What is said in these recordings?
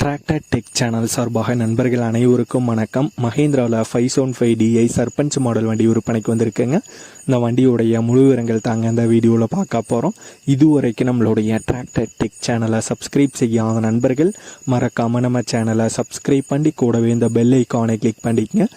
Tractor tech channel சார்பாக நண்பர்கள் அனைவருக்கும் வணக்கம். மஹேந்திராவில் ஃபைவ் சோன் ஃபைவ் டிஐ சர்பஞ்ச் மாடல் வண்டி விற்பனைக்கு வந்திருக்குங்க. இந்த வண்டியுடைய முழு விவரங்கள் தாங்க இந்த வீடியோவில் பார்க்க போகிறோம் இதுவரைக்கும் நம்மளுடைய டிராக்டர் டெக் சேனலை சப்ஸ்கிரைப் செய்யாத நண்பர்கள் மறக்காமல் நம்ம சேனலை சப்ஸ்கிரைப் பண்ணி கூடவே இந்த பெல் ஐக்கானை கிளிக் பண்ணிக்கங்க.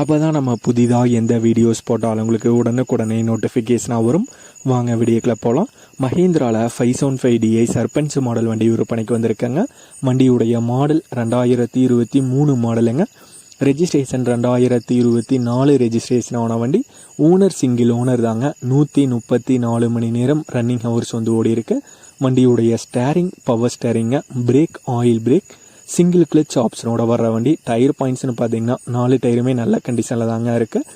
அப்போ தான் நம்ம புதிதாக எந்த வீடியோஸ் போட்டாலும் உங்களுக்கு உடனுக்குடனே நோட்டிஃபிகேஷனாக வரும். வாங்க வீடியோக்கில் போகலாம் மஹேந்திராவில் five seven five DI Sarpanch model வண்டி விற்பனைக்கு வந்திருக்கேங்க. வண்டியுடைய மாடல் ரெண்டாயிரத்தி இருபத்தி மூணு மாடலுங்க ரெஜிஸ்ட்ரேஷன் ரெண்டாயிரத்தி இருபத்தி நாலு ரெஜிஸ்ட்ரேஷன் ஆன வண்டி. ஓனர் சிங்கிள் ஓனர் தாங்க. நூற்றி முப்பத்தி நாலு மணி நேரம் ரன்னிங் ஹவர்ஸ் வந்து ஓடி இருக்கு வண்டியுடைய steering power ஸ்டேரிங்க brake oil brake single clutch ஆப்ஷனோட வர்ற வண்டி டயர் பாயிண்ட்ஸ்னு பார்த்தீங்கன்னா நாலு டயருமே நல்ல கண்டிஷனில் தாங்க இருக்குது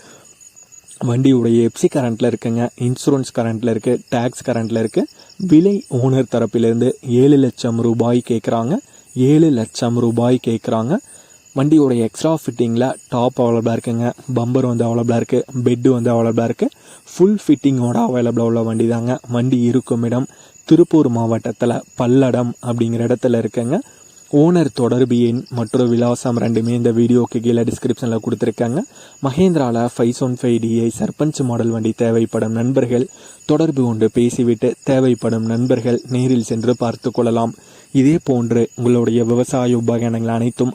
வண்டியுடைய எப்சி கரண்ட்டில் இருக்குங்க இன்சூரன்ஸ் கரண்ட்டில் இருக்குது டேக்ஸ் கரண்ட்டில் இருக்குது விலை ஓனர் தரப்பிலிருந்து ஏழு லட்சம் ரூபாய் கேட்குறாங்க ஏழு லட்சம் ரூபாய் கேட்குறாங்க வண்டியோடைய எக்ஸ்ட்ரா ஃபிட்டிங்கில் டாப் அவைலபிளாக இருக்குங்க. பம்பர் வந்து அவைலபிளாக இருக்குது பெட்டு வந்து அவைலபிளாக இருக்குது ஃபுல் ஃபிட்டிங்கோட அவைலபிளாக உள்ள வண்டி தாங்க வண்டி இருக்கும் இடம் திருப்பூர் மாவட்டத்தில் பல்லடம் அப்படிங்கிற இடத்துல இருக்குங்க. ஓனர் தொடர்பு எண் மற்றொரு விலாசம் ரெண்டுமே இந்த வீடியோக்கு கீழே டிஸ்கிரிப்ஷனில் கொடுத்துருக்காங்க. மஹேந்திராவில் five one five DI Sarpanch model வண்டி தேவைப்படும் நண்பர்கள் தொடர்பு கொண்டு பேசிவிட்டு தேவைப்படும் நண்பர்கள் நேரில் சென்று பார்த்து கொள்ளலாம். இதே போன்று உங்களுடைய விவசாய உபகரணங்கள் அனைத்தும்